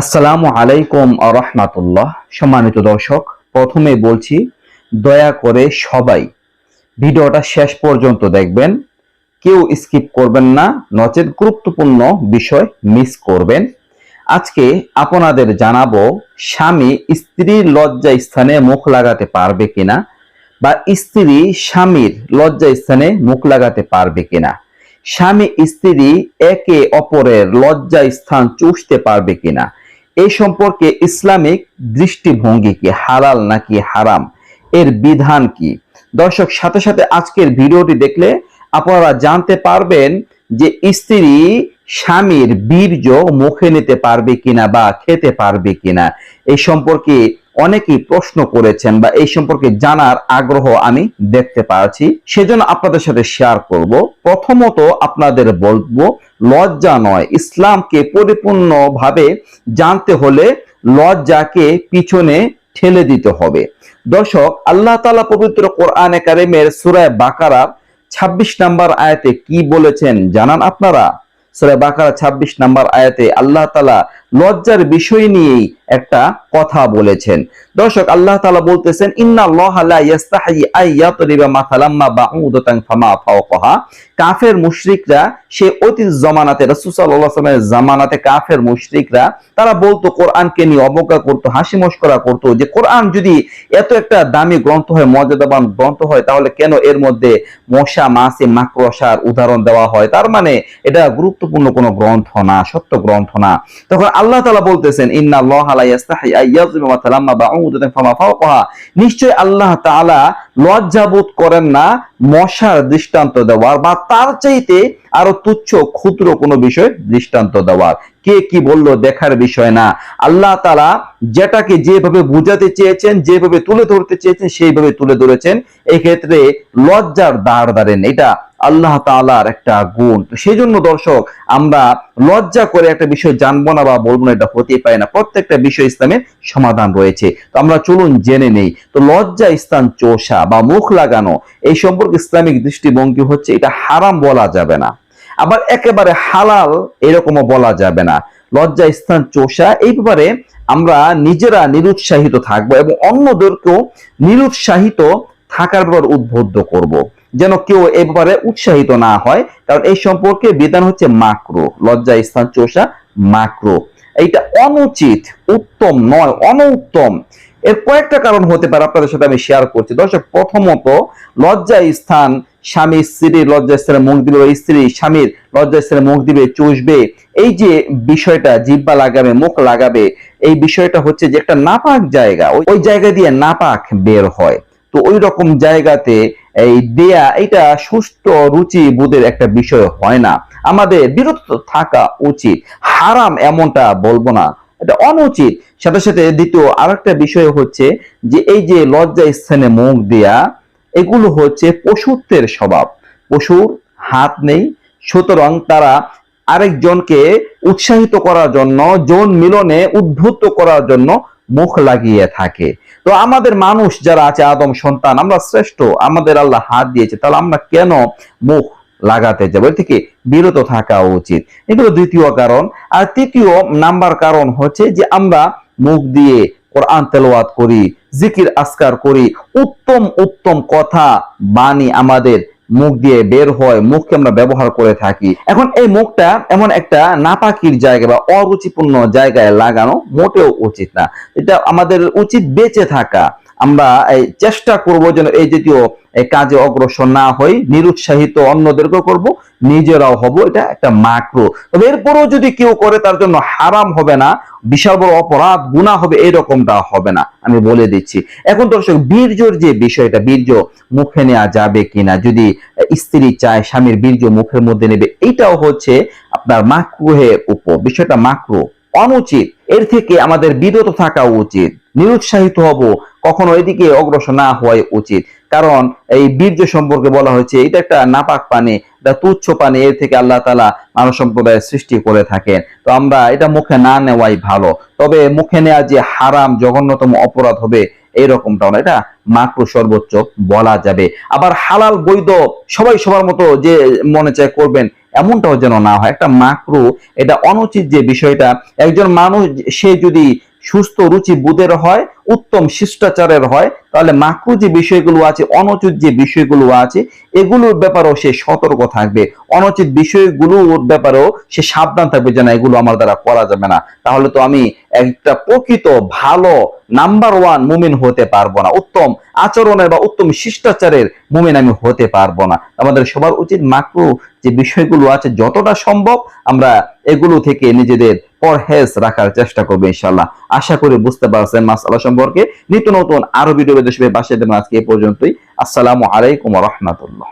আসসালামু আলাইকুম রহমাতুল্লাহ। সম্মানিত দর্শক, প্রথমে বলছি, দয়া করে সবাই ভিডিওটা শেষ পর্যন্ত দেখবেন। কেউ স্কিপ করবেন না, নচেত গুরুত্বপূর্ণ বিষয় মিস করবেন। আজকে আপনাদের জানাব, স্বামী স্ত্রীর লজ্জা স্থানে মুখ লাগাতে পারবে কিনা বা স্ত্রী স্বামীর লজ্জা স্থানে মুখ লাগাতে পারবে কিনা? স্বামী স্ত্রী একে অপরের লজ্জা স্থান চুষতে পারবে কিনা? এই সম্পর্কে ইসলামিক দৃষ্টিভঙ্গি কি হালাল নাকি হারাম? এর বিধান কি? দর্শক, সাথে সাথে আজকের ভিডিওটি দেখলে আপনারা জানতে পারবেন যে স্ত্রী স্বামীর বীর্য মুখে নিতে পারবে কিনা বা খেতে পারবে কিনা। এই সম্পর্কে অনেকেই প্রশ্ন করেছেন বা এই সম্পর্কে জানার আগ্রহ আমি দেখতে পাচ্ছি। সেজন্য আপনাদের সাথে শেয়ার করব। প্রথমত আপনাদের বলব, লজ্জা নয়। ইসলামকে পরিপূর্ণভাবে জানতে হলে লজ্জাকে পিছনে ঠেলে দিতে হবে। দর্শক, আল্লাহ তালা পবিত্র কোরআনে কারিমের সুরায় বাকারার ২৬ নাম্বার আয়াতে কি বলেছেন জানান আপনারা? সুরায় বাকারা ২৬ নাম্বার আয়াতে আল্লাহ তালা লজ্জার বিষয় নিয়েই একটা কথা বলেছেন। দর্শক, আল্লাহ তালা বলতেছেন কাফের মুশরিকরা, সে অতীত জমানাতে, রাসূল জামানাতে কাফের মুশরিকরা, তারা বলতো, কোরআনকে নিয়ে অবজ্ঞা করতো, হাসি মশকরা করতো, যে কোরআন যদি এত একটা দামি গ্রন্থ হয়, মর্যাদাবান গ্রন্থ হয়, তাহলে কেন এর মধ্যে মশা, মাছি, মাকড়সার উদাহরণ দেওয়া হয়? তার মানে এটা গুরুত্বপূর্ণ কোনো গ্রন্থ না, সত্য গ্রন্থ না। তখন আল্লাহ তাআলা বলতেছেন ইন্না আল্লাহ লা ইয়াস্তাহি আই ইয়াযলিমা মাথালাম্মা নিশ্চয় আল্লাহ লজ্জাবোধ করেন না, মশার দৃষ্টান্ত দেওয়ার বা তার চাইতে আরও তুচ্ছ, ক্ষুদ্র কোনো বিষয় দৃষ্টান্ত দেওয়ার। কে কি বলল দেখার বিষয় না। আল্লাহ তালা যেটাকে যেভাবে বুঝাতে চেয়েছেন, যেভাবে তুলে ধরতে চেয়েছেন, সেইভাবে তুলে ধরেছেন। এক্ষেত্রে লজ্জার দাঁড় দাঁড়েন এটা আল্লাহ তালার একটা গুণ। তো সেই জন্য দর্শক, আমরা লজ্জা করে একটা বিষয় জানব না বা বলব না, এটা হতে পারে না। প্রত্যেকটা বিষয় ইসলামের সমাধান রয়েছে। তো আমরা চলুন জেনে নেই। তো লজ্জা স্থান চোষা বা মুখ লাগানো, এই সম্পর্কে ইসলামিক দৃষ্টিভঙ্গি হচ্ছে এটা হারাম বলা যাবে না। আবার একেবারে হালাল এরকমও বলা যাবে না। লজ্জা স্থান চোষা, এই ব্যাপারে আমরা নিজেরা নিরুৎসাহিত থাকব এবং অন্যদেরকেও নিরুৎসাহিত থাকার ব্যাপারে উদ্বুদ্ধ করব। যেন কেউ এ ব্যাপারে উৎসাহিত না হয়। কারণ এই সম্পর্কে বিধান হচ্ছে মাকরো লজ্জা, স্থান, চোষা মাকরো এইটা অনুচিত, উত্তম নয়, অনুত্তম। এর কয়েকটা কারণ হতে পারে আপনাদের সাথে আমি শেয়ার করছি। দর্শক, প্রথমত, লজ্জা, স্থান, স্বামী স্ত্রীর লজ্জা স্থানে মুখ দিবে বা স্ত্রী, স্বামীর লজ্জা স্থানে মুখ দিবে, চুষবে। এই যে বিষয়টা জিব্বা লাগাবে, মুখ লাগাবে, এই বিষয়টা হচ্ছে যে একটা নাপাক জায়গা ওই- ওই জায়গা দিয়ে নাপাক বের হয়। তো ওই রকম জায়গাতে এই দেয়া, এটা সুস্থ রুচি বোধের একটা বিষয় হয় না। আমাদের বিরত থাকা উচিত। হারাম এমনটা বলব না। এটা অনুচিত। সাথে সাথে দ্বিতীয় আরেকটা বিষয় হচ্ছে যে এই যে লজ্জা স্থানে মুখ দেয়া, এগুলো হচ্ছে পশুত্বের স্বভাব। পশুর হাত নেই, সুতরাং তারা আরেকজনকে উৎসাহিত করার জন্য, যৌন মিলনে উদ্বুদ্ধ করার জন্য মুখ লাগিয়ে থাকে। তো আমাদের মানুষ যারা আছে, আদম সন্তান, আমরা শ্রেষ্ঠ, আমাদের আল্লাহ হাত দিয়েছে, তাহলে আমরা কেন মুখ লাগাতে যাব? এর থেকে বিরত থাকা উচিত। এগুলো দ্বিতীয় কারণ। আর তৃতীয় নাম্বার কারণ হচ্ছে যে আমরা মুখ দিয়ে কোরআন তেলোয়াত করি, জিকির আস্কার করি, উত্তম উত্তম কথা বাণী আমাদের মুখ দিয়ে বের হয় মুখকে আমরা ব্যবহার করে থাকি। এখন এই মুখটা এমন একটা নাপাকির জায়গা বা অরুচিপূর্ণ জায়গায় লাগানো মোটেও উচিত না। এটা আমাদের উচিত বেঁচে থাকা। আমরা এই চেষ্টা করব যেন এই জাতীয় কাজে অগ্রসর না হই, নিরুৎসাহিত অন্যদেরকেও করব, নিজেরাও হব, এটা একটা মাক্রো তবে এরপরও যদি কেউ করে, তার জন্য হারাম হবে না, বিশাল বড় অপরাধ গুণা হবে, এরকমটা হবে না, আমি বলে দিচ্ছি। এখন দর্শক, বীর্যর যে বিষয়টা, বীর্য মুখে নেওয়া যাবে কিনা, যদি স্ত্রী চায়, স্বামীর বীর্য মুখের মধ্যে নেবে, এইটাও হচ্ছে আপনার মাকরুহের উপর। বিষয়টা মাকরু অনুচিত। এর থেকে আমাদের বিরত থাকা উচিত। নিরুৎসাহিত হব, কখনো এদিকে অগ্রসর না হওয়াই উচিত। কারণ এই বীর্য সম্পর্কে বলা হয়েছে, এটা একটা নাপাক পানি, এটা তুচ্ছ পানি, এর থেকে আল্লাহ তালা মানব সম্প্রদায়ের সৃষ্টি করে থাকেন। তো আমরা এটা মুখে না নেওয়াই ভালো। তবে মুখে নেওয়া যে হারাম, জঘন্যতম অপরাধ হবে, এইরকমটাও না। এটা মাত্র সর্বোচ্চ বলা যাবে। আবার হালাল বৈধ সবাই সবার মতো যে মনে চায় করবেন, এমনটাও যেন না হয়। একটা মাকরু, এটা অনুচিত যে বিষয়টা, একজন মানুষ, সে যদি সুস্থ রুচি বুধের হয়, উত্তম শিষ্টাচারের হয়। তাহলে মাকরু যে বিষয়গুলো আছে, অনুচিত যে বিষয়গুলো আছে, এগুলোর ব্যাপারেও সে সতর্ক থাকবে। অনুচিত বিষয়গুলোর ব্যাপারেও সে সাবধান থাকবে যে না, এগুলো আমার দ্বারা করা যাবে না। তাহলে তো আমি একটা প্রকৃত ভালো নাম্বার ওয়ান মুমিন হতে পারব না। উত্তম আচরণের বা উত্তম শিষ্টাচারের মুমিন আমি হতে পারব না। আমাদের সবার উচিত মাকরু যে বিষয়গুলো আছে, যতটা সম্ভব আমরা এগুলো থেকে নিজেদের পরহেজ রাখার চেষ্টা করবে ইনশাল্লাহ আশা করি বুঝতে পারছেন মাসালা সম্পর্কে। নিত্য নতুন আরও ভিডিও দেশে বাসায় দেবেন আজকে এই পর্যন্তই। আসসালামু আলাইকুম রহমতুল্লাহ।